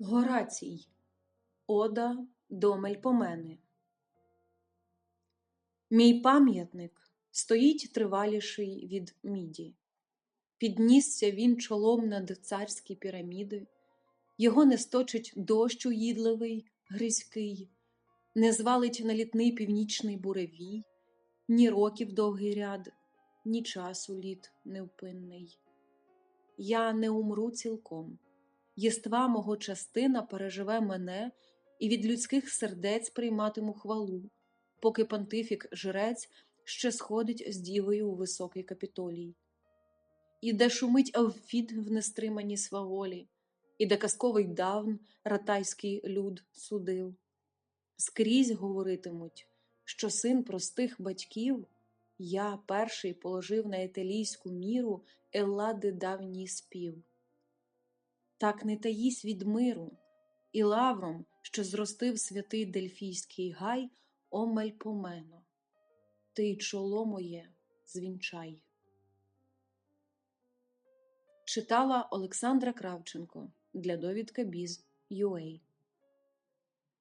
Горацій Ода до Мельпомени Мій пам'ятник стоїть триваліший від міді. Піднісся він чолом над царські піраміди, Його не сточить дощ уїдливий, гризький, Не звалить на літний північний буревій, Ні років довгий ряд, ні часу літ невпинний. Я не умру цілком. Єства мого частина переживе мене і від людських сердець прийматиму хвалу, поки понтифік жрець ще сходить з дівою у високий капітолій. І де шумить Авфід в нестриманій сваволі, і де казковий давн ратайський люд судив. Скрізь говоритимуть, що син простих батьків я перший положив на етелійську міру Еллади давній спів. Так не таїсь від миру, і лавром, що зростив святий Дельфійський гай, омель помено, ти й чоло моє звінчай. Читала Олександра Кравченко для довідка Біз.UA